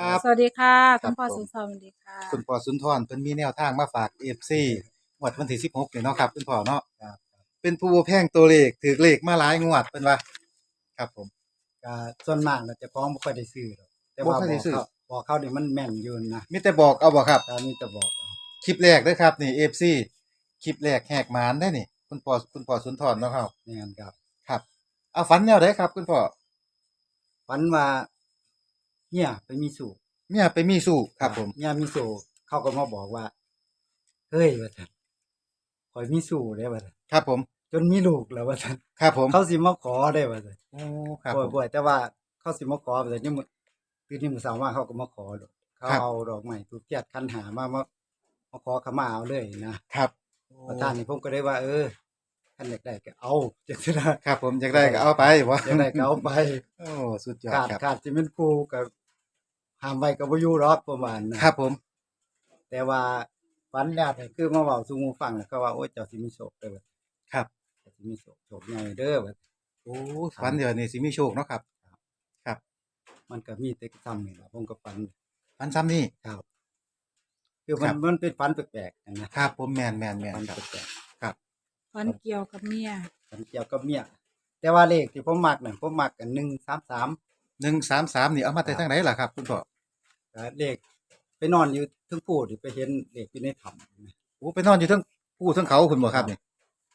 ครับ สวัสดีค่ะครัคุบณพ่อผม สุนทรสวัสดีค่ะ คุณพ่อสุนทรเพิ่นมีแนวทางมาฝาก FC งวดวันที่16นี่เนาะครับคุณพ่อเนาะครับเป็นผู้แพงตัวเลขถือเลขมาหลายงวดเพิ่นว่าครับผม ก็ส่วนมากเราจะฟ้องบ่ค่อยได้ซื้อหรอกแต่บ่ว่าค่อยได้ซื้อ บอกเขาบอกเขานี่มันแม่นอยู่นะมีแต่บอกเอาบ่ครับตอนนี้จะบอกเอาคลิปแรกเด้อครับนี่ FC คลิปแรกแหกหมานได้นี่ คุณพ่อคุณพ่อสุนทรเนาะครับแม่นครับ ครับ เอาฝันแนวใดครับ คุณพ่อฝันว่า เนี่ยไปมีสู่เมียไปมีสู้ครับผม เนี่ยมีสู่เขาก็มาบอกว่า เฮ้ยว่าซั่นข่อยมีสู่ได้ว่าซั่นครับผม จนมีลูกแล้วว่าซั่นครับผมเขาสิมาขอได้ว่าซั่นโอ้ครับบ่ผมบ่แต่ว่าเขาสิมาขอแต่นี่มื้อคือนี่มื้อเช้ามาเขาก็มาขอดอกเขาครับเอาดอกไม้ทูบเทียนคันหามามามาขอขมาเอาเลยนะครับประธานนี่ผมก็ได้ว่า เออคันอยากได้ก็เอาจังซี่นะครับผมอยากได้ก็เอาไปบ่อยากได้ก็เอาไปโอ้สุดยอดขาดครับขาดสิเป็นครูกับ ห้ามไว้ก็บ่อยู่หรอกประมาณนะครับ ผม แต่ว่าฝันแล้วนี่คือมาเว้าสู่หมู่ฟังแล้วก็ว่าโอ้ยเจ้าสิมีโชคเด้อว่าครับ เจ้าสิมีโชคโชคใหญ่เด้อว่าโอ้ฝันเดี๋ยวนี้สิมีโชคเนาะครับครับมันก็มีแต่ซ้ำนี่ล่ะผมก็ฝันฝันซ้ำนี่ ครับ คือมัครันบมันเป็นฝันแปลกๆนะครับผมแมนแมนแมนฝันครับ แปลกครับฝันเกี่ยวกับเมียๆฝันเกี่ยวกับเมียแต่ว่าเลขที่ผมมักน่ะผมมักกัน133 หนึ่งสามสามนี่เอามาแต่ทางไหนล่ะครับ คุณพ่อก็เลขไปนอนอยู่เทึงผู้ที่ไปเห็นเลขอยู่ในถ้ำนะโอ้ไปนอนอยู่ทั้งผู้ทั้งเขาคุณบ่ครับนี่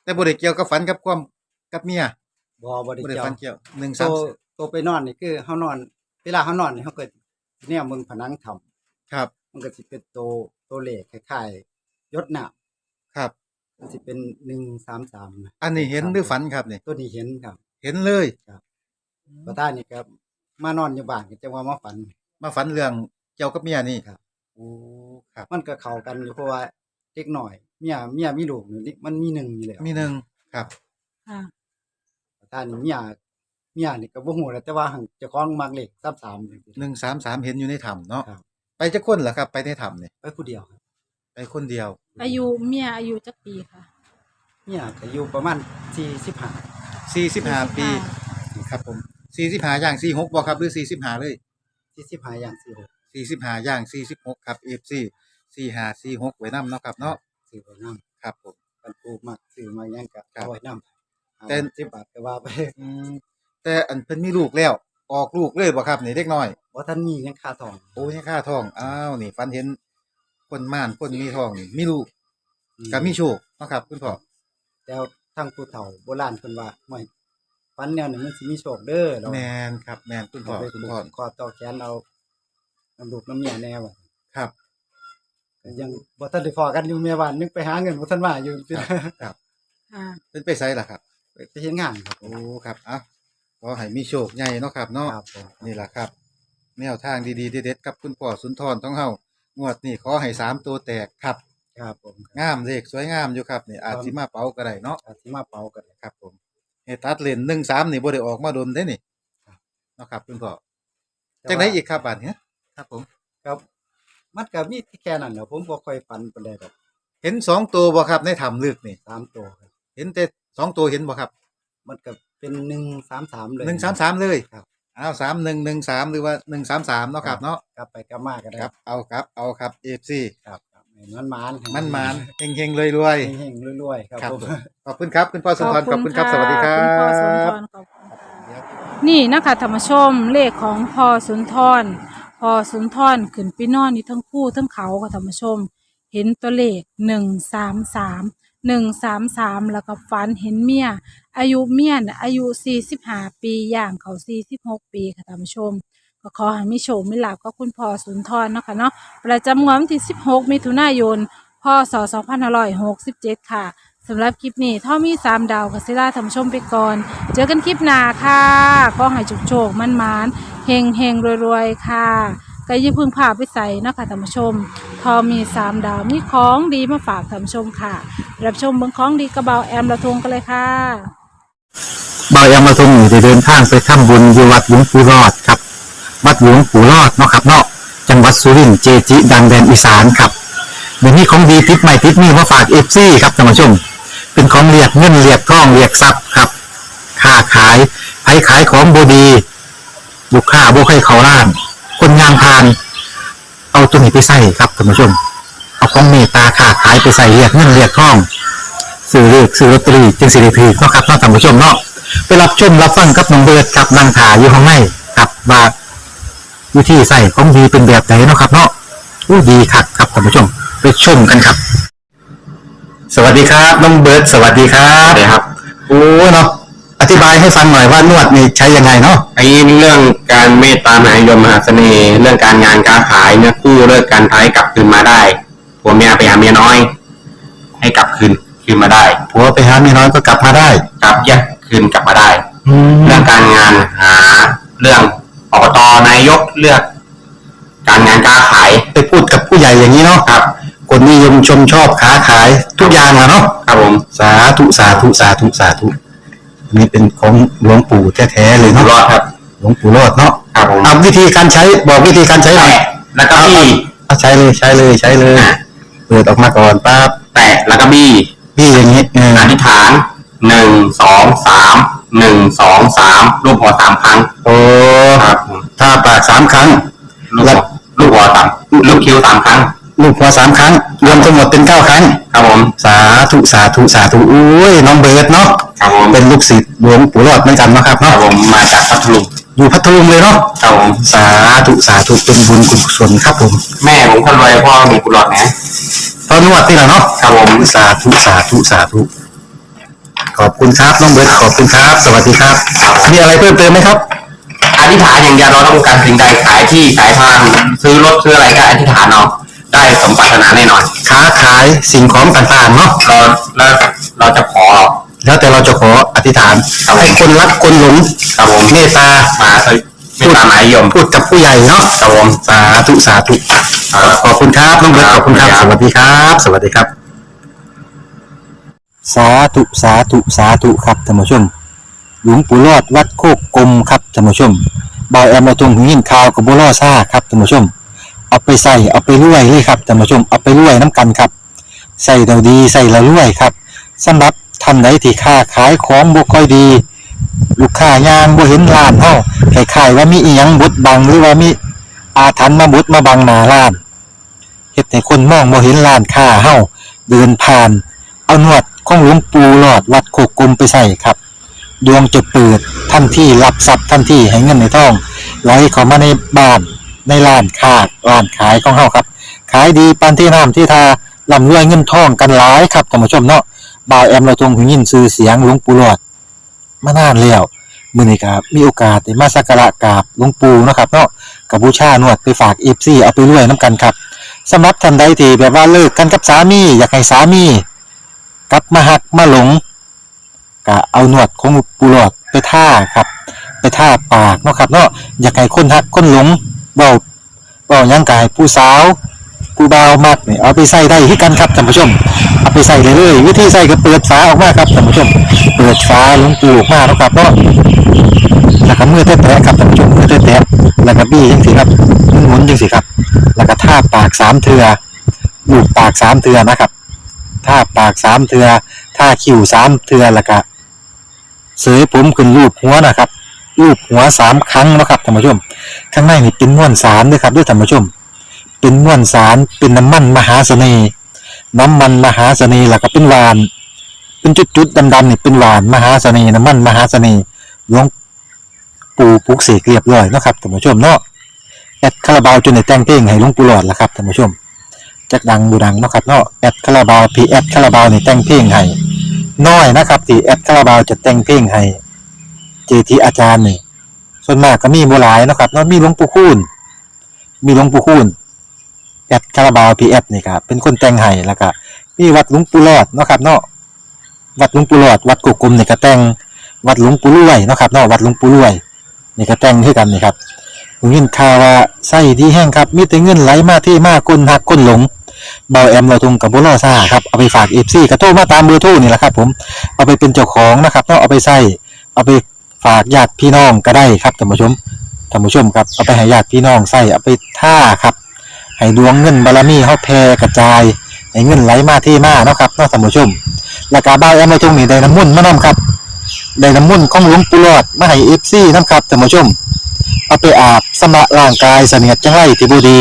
แต่บ่ได้เกี่ยวกับฝันกับความกับเมียบ่บ่ได้บ่ได้เกี่ยวฝันเกี่ยวหนึ่งตัสามวตัวไปนอนนี่คือเฮานอน เวลาเฮานอนนี่เฮาก็เนี่ยมึงผนังถ้ำครับมันก็สิเป็นตัวตัวเลขคล้ายๆยศน้ำครับ มันสิเป็น133นะอันนี้เห็นหรือฝันครับนี่ตัวนี้เห็นครับ เห็นเลยประธานนี่ก็ มานอนอยู่บ้านก็จังว่ามาฝัน มาฝันเรื่องเกี่ยวกับเมียนี่ครับ โอ้ครับมันก็เข้ากันอยู่เพราะว่าเด็กหน่อยเมียเมียมีลูกนี่มันมีหนึ่งอยู่แล้วมีหนึ่งครับค่ะประธานนี่เมียเมียนี่ก็บ่ฮู้แหล้วแต่ว่าหั้นเจ้าของมักเลข33จังซี่ หนึ่งสามสามเห็นอยู่ในถ้ำเนาะครับ ไปจะคนเหรอครับ ไปในถ้ำนี่ไปผู้เดียวครับไปคนเดียวอายุเมียอายุจักปีค่ะเมียก็อยู่ประมาณ45 สี่สิบห้าปีครับผม สี่สิบห้าย่างสี่หกบ่ครับหรือสี่สิบห้าเลย45อย่าง46สี่สิบห้าย่างสี่สิบหกครับเอฟซีสี่ห้าสี่หกไว้นำเนาะครับเนาะซื้อไว้นำครับผมกันปลูกมักซื้อมาหยังก็ครับเอาไว้นำแต่10บาทก็ว่าไปอืมแต่อันเพิ่นมีลูกแล้ว ออกลูกเลยบ่ครับนี่เด็กน้อยบ่ทันมีหยังค่าทองโอ้ยค่าทองอ้าวนี่ฟันเห็นคนม่านคนมีทองนี่มีลูกก็มีโชคเนาะครับคุณพ่อแต่ทางผู้เฒ่าโบราณเพิ่นว่าไม่ ฝันแนวนี้มันสิมีโชคเด้อเราแมนครับแมนคุณพ่อเอาไปคุณผูกพ่อคอต่อแขนเอาน้ำลูกน้ำเมียแน่ว่าครับก็ยังบ่ทันได้พอกันอยู่แม่บ้านนึกไปหาเงินบ่ทันมาอยู่ครับค่ะเป็นไปไสล่ะครับไปเฮ็ดงานครับ โอ้ครับอะขอให้มีโชคใหญ่เนาะครับเนาะครับผมนี่แหละครับ แนวทางดีๆเด็ดๆกับคุณพ่อสุนทรต้องเฮางวดนี้ขอให้สามตัวแตกครับ ครับผมงามเลขสวยงามอยู่ครับนี่อาจสิมาเป๋าก็ได้เนาะอาจสิมาเป่ากันครับผม เฮตัดเลนหนึ่งสามนี่บ่ได้ออกมาโดนได้นี่เนาะครับคุณพ่อจังไดอีกครับบาดเนี้ยครับผมครับมันก็มีแค่นั้นแหละผมบ่ค่อยฝันปานใดดอกเห็นสองตัวบ่ครับในถ้ำลึกนี่สามตัวครับเห็นแต่สองตัวเห็นบ่ครับ มันก็เป็น133เลยหนึ่งสามสามเลยครับอ้าวสามหนึ่งหนึ่งสามหรือว่าหนึ่งสามสามเนาะครับเนาะกลับไปกลับมาก็ได้ครับ เอาครับเอาครับเอฟซีครับครับให้ มันมานให้มันมานเฮงเฮงๆรวยรวยเฮงๆรวยๆครับครับผมผมๆขอบคุณครับคุณพ่อสุนทรขอบคุณครับ สวัสดีครัคุณพ่อสุนทบรขอบคุณค่ะนี่นะคะธรรมชมเลขของพ่อสุนทรพ่อสุนทรขึ้นไปนอนอยู่ทั้งผู้ทั้งเขาค่ะธรรมชม เห็นตัวเลขหนึ่งสามสามหนึ่งสามสามแล้วก็ฝันเห็นเมียอายุเมียน่ะอายุสี่สิบห้าปีย่างเขาสี่สิบหกปีค่ะท่านผู้ชม ก็ขอให้มีโชคมีลาภกับคุณพ่อสุนทรเนาะค่ะเนาะประจำงวดวันที่สิบหกมิถุนายนพศสองพันห้าร้อยหกสิบเจ็ดค่ะสำหรับคลิปนี้ถ้ามีสามดาวกัสิล่าท่านผู้ชมไปก่อน เจอกันคลิปหน้าค่ะขอให้จุกโชคมันมานเฮงเฮงรวยๆ ค่ะก็ยิ่าเพึ่งพาไปใส่เนาะคะท่านผู้ชมทอมีสามดาวมีของดีมาฝากท่านผู้ชมค่ะ รับชมเบืองของดีกระเบาแอมละทงกันเลยค่ะ เบายามาทรงอยู่ได้เดินทางไปทำบุญอยู่วัดหลวงปู่รอด วัดหลวงปู่รอดเนาะครับเนาะจังหวัดสุรินทร์เจจิดังแดนอีสานครับเดี๋ยวนี้ของดีติดใหม่ติดนี่มาฝากเอฟซีครับท่านผู้ชม เป็นของเรียกเงินเรียกทองเรียกทรัพย์ครับค้าขายไผขายของบดีลูกค้าบ่ให้เขาล้าน คนงานพานไปใส่ครับท่านผู้ชม เอาของเมตตาค้าขายไปใส่เรียกเงินเรียกทองซื้อเลือกซื้อลอตเตอรี่จึงสิริพีเนาะครับเนาะท่านผู้ชมเนาะไปรับชมรับฟังกับน้องเบิร์ดกับนางถาอยู่ข้างในกับว่า วิธีใส่ของดีเป็นแบบไหนเนาะครับเนาะอู้ดีคักครับท่านผู้ชมไปชมกันครับ สวัสดีครับน้องเบิร์ดสวัสดีครับสวัสดีครับ โอ้เนาะอธิบายให้ฟังหน่อยว่านวดนี่ใช้ยังไงเนาะไอ้เรื่องการเมตตามหานิยมมหาเสน่ห์เรื่องการงานการขายเนี่ยกู้เลิกการท้ายกลับคืนมาได้ผัวเมียไปหาเมียน้อย ให้กลับคืนคืนมาได้ผัวไปหาเมียน้อยก็กลับมาได้ กลับแยกคืนกลับมาได้แล้เรื่วองการงานหาเรื่องอบตนายกเลือก การงานการขายไปพูดกับผู้ใหญ่อย่างนี้เนาะครับ คนนิยมชมชอบค้าขายทุกอย่างอะเนาะครับผมสาธุสาธุสาธุสาธุอันนี้เป็นของหลวงปู่แท้ๆเลยอยู่เนาะรอดครับ หลวงปู่รอดเนาะครับผมเอาวิธีการใช้บอกวิธีการใช้หน่อยแตะแล้วก็บี้เอาใช้เลยใช้เลยใช้เลยเปิดออกมาก่อนปั๊บแตะแล้วก็บี้พี่อย่างนี้เอออธิษฐานหนึ่งสองสาม หนึ่งสองสามรูปหัวสามครั้งโอ้ครับผมถ้าปากสามครั้ง ลูกหัวลูกหัวสามลูกคิ้วสามครั้ง ลูกหัวสามครั้ง รวมทั้งหมดเป็นเก้าครั้ง ครับผมสาธุสาธุสาธุอุ้ยน้องเบิร์ดเนาะครับผมเป็นลูกศิษย์หลวงปู่รอดเหมือนกันเนาะครับครัเนาะบผมมาจากพัทลุงอยู่พัทลุงเลยเนาะครับผมสาธุสาธุเป็นบุญกุศลครับผมแม่ผมคนรวยพ่อมีกุหลาบนะตอนนวดนี่แหละเนาะครับผมสาธุสาธุสาธุ ขอบคุณครับน้องเบิร์ตขอบคุณครับ สวัสดีครับ มีอะไรเพิ่มเติมไหมครับ อธิษฐานอย่างเดียวเราต้องการสิ่งใดขายที่ขายทางซื้อรถซื้ออะไรก็อธิษฐานเอาได้สมปรารถนาแน่นอนค้าขายสิ่งของต่างๆเนาะเราแล้วเราจะขอ แล้วแต่เราจะขออธิษฐานครับผม ให้คนรักคนหลงครับผมเมตตามาไม่ตามหมายยมพูดกับผู้ใหญ่เนาะครับผมสาธุสาธุขอบคุณครับน้องเบิร์ตขอบคุณครับ สวัสดีครับ สวัสดีครับ สาธุสาธุสาธุครับท่านผู้ชม หลวงปู่รอดวัดโคกกลมครับท่านผู้ชมบอยแอมมาตรงหินข่าวกับบัวล่อซ่าครับท่านผู้ชม เอาไปใส่เอาไปรวยเลยครับท่านผู้ชมเอาไปรวยน้ำกันครับ ใส่เราดีใส่เรารวยครับสำหรับท่านใดที่ค้าขายของบ่ค่อยดี ลูกค้ายางบ่เห็นร้านเฮาคล้ายว่ามีอีหยังบดบังหรือว่ามีอาถรรพ์มาบดมาบังหน้าร้านเฮ็ดให้คนมองบ่เห็นร้านค้าเฮาเดินผ่าน เอาหนวดของหลวงปู่หลอดวัดโคกกลมไปใส่ครับ ดวงจะเปิดทันที่รับทรัพย์ทันที่ให้เงินในทองไหลเข้ามาในบ้านในร้านค้าร้านขายของเฮาครับ ขายดีปานที่น้ำที่ทาร่ำรวยเงินทองกันหลายครับท่านผู้ชมเนาะบ่าวแอมเราทงหูยินชื่อเสียงหลวงปู่หลอดมานานแล้วมื้อนี้ครับมีโอกาสได้มาสักการะกราบหลวงปู่เนาะครับเนาะกับบูชานวดไปฝาก FC เอาไปรวยน้ำกันครับสำหรับท่านใดที่แบบว่าเลิกกันกับสามี อยากให้สามี กลับมาหักมาหลงก็เอาหนวดของปูหลอดไปท่าครับ ไปท่าปากเนาะครับเนาะอยากให้คนหักคนหลงเบาเบาหยังกายผู้สาวผู้เบามากเนี่ยเอาไปใส่ได้ที่กันครับท่านผู้ชม เอาไปใส่เลยเลยวิธีใส่ก็เปิดฝาออกมาครับท่านผู้ชม เปิดฝาลงปูออกมาแล้วครับเนาะแล้วก็มือแตะๆครับท่านผู้ชมมือแตะๆแล้วก็บี้จังสิครับหมุนๆจังสิครับ แล้วก็ท่าปากสามเทือลูบปากสามเทือนะครับ ท่าปากสามเทือท่าคิ้วสามเทือแล้วก็เสยผมขึ้นรูปหัวนะครับ รูปหัวสามครั้งนะครับท่านผู้ชม ข้างในนี่เป็นม้วนสารด้วยครับด้วยท่านผู้ชม เป็นม้วนสารเป็นน้ำมันมหาเสน่ห์น้ำมันมหาเสน่ห์แล้วก็เป็นหวาน เป็นจุดๆดำๆนี่เป็นหวานมหาเสน่ห์น้ำมันมหาเสน่ห์หลวงปู่ปลุกเสกเรียบร้อยนะครับท่านผู้ชมเนาะแอดคาราบาวจนได้แต่งเพลงให้หลวงปู่หลอดล้วครับท่านผู้ชม จักดังบูดังเนาะครับเนาะแอดคาราบาวพีแอดคาราบาวนี่แต่งเพลงให้น้อยนะครับที่แอดคาราบาวจะแต่งเพลงให้เจทีอาจารย์นี่ส่วนมากก็มีบ่หลายนะครับเนาะมีหลวงปู่คูณมีหลวงปู่คูณแอดคาราบาวพีแอดนี่ครับเป็นคนแต่งให้แล้วก็มีวัดหลวงปู่รอดเนาะครับเนาะวัดหลวงปู่รอดวัดกุกกลมนี่ก็แต่งวัดหลวงปู่รวยเนาะครับเนาะวัดหลวงปู่รวยนี่ก็แต่งคือกันนี่ครับ ผมยินข่าวว่าไส้ดีแห้งครับ มีแต่เงินไหลมาที่มากคนหักคนหลงเบาแอมเราทงกับบุรอซ่าครับเอาไปฝากเอฟซีกระโทรมาตามเบอร์โทรนี่แหละครับ ผมเอาไปเป็นเจ้าของนะครับเนาะเอาไปใส่เอาไปฝากญาติพี่น้องก็ได้ครับท่านผู้ชมท่านผู้ชมครับเอาไปให้ญาติพี่น้องใส่เอาไปท่าครับให้ดวงเงินบารมีเฮาแผ่กระจายให้เงินไหลมาที่มาเนาะครับเนาะท่านผู้ชมแล้วก็เบาแอมเราทงนี่ได้น้ำมุ่นมานํครับได้น้ำมุ่นของหลวงปู่หลอดมาให้เอฟซีนํครับท่านผู้ชม เอาไปอาบสำระร่างกายเสนียดจังไรที่บูดี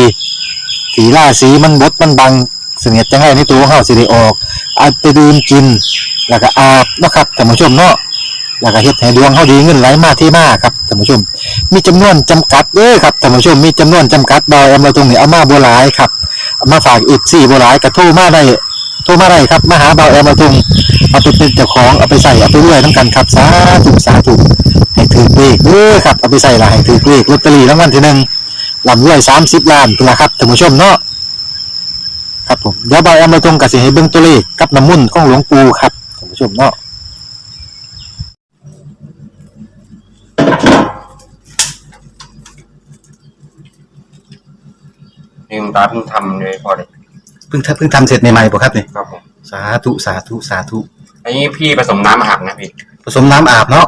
ถีล่าสีมันบดมันบังเสนียดจังไรในตัวเฮาสิได้ออกเอาไปดื่มกิน แล้วก็อาบนะครับท่านผู้ชมเนาะแล้วก็เฮ็ดให้ดวงเฮาดีเงินไหลมาที่มาครับท่านผู้ชม มีจำนวนจำกัดเด้อครับท่านผู้ชมมีจำนวนจำกัดดอยเอามาตรงนี้เอามาบ่หลายครับมาฝากอีก4บ่หลายก็โทรมาได้โทรมาได้ครับมาหาเบาแอมมาตรงเอาไปเป็นเจ้าของเอาไปใส่เอาไปรวยนํกันครับสาธุสาธุ ให้ถือเลขเด้อครับเอาไปใส่ละให้ถือเลขลอตเตอรี่รางวัลที่หนึ่งลำรวย30ล้านพุ่นละครับท่านผู้ชมเนาะครับผมเดี๋ยวบายเอามาตรงกับสิให้เบิ่งตัวเลขกับน้ำมุ่นต์ของหลวงปู่ครับท่านผู้ชมเนาะลืมตาเพิ่งทำเลยพอเลยเพิ่งเพิ่งทำเสร็จใหม่ๆป่ะครับเนี่ยครับผมสาธุสาธุสาธุอันนี้พี่ผสมน้ำอาบนะพี่ผสมน้ำอาบเนาะ